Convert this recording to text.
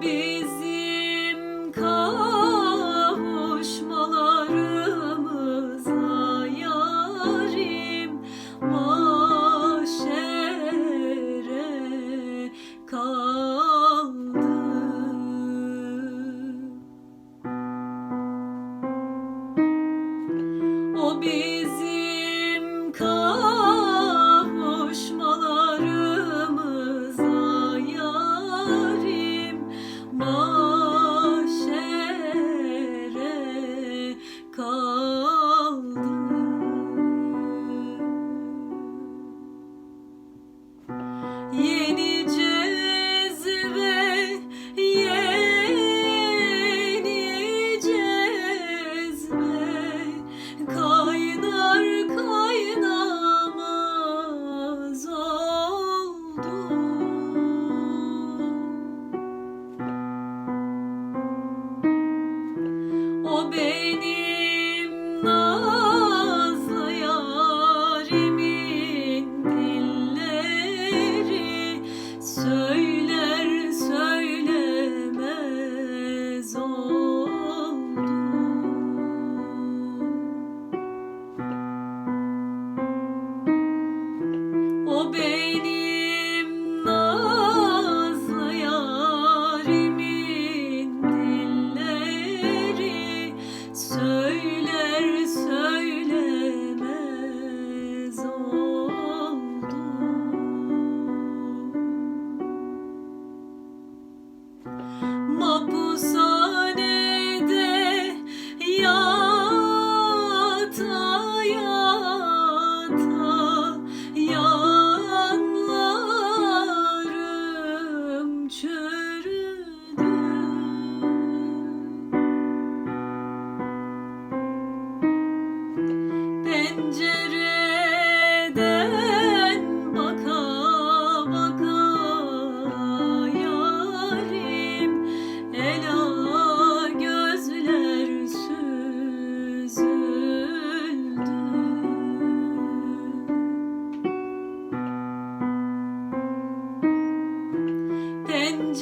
bizim kavuşmalarımıza yarim mahşere kaldı. O bizim Mm-hmm. 난